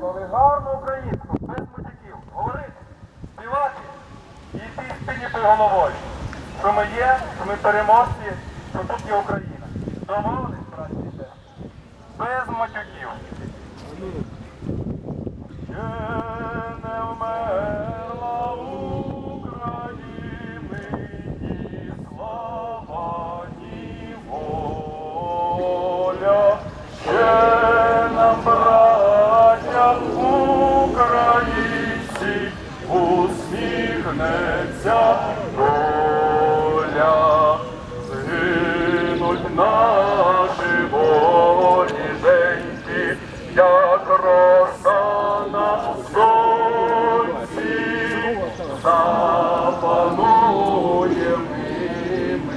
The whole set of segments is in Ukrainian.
коли гарно українською, без матюків, говорити, співати і йти спиніти головою, що ми є, що ми переможці, що тут є Україна. Домовились, браті, без матюків. Усміхнеться доля. Згинуть наші волі як роса на сонці, запанує ми,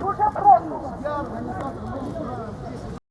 Дуже прошу.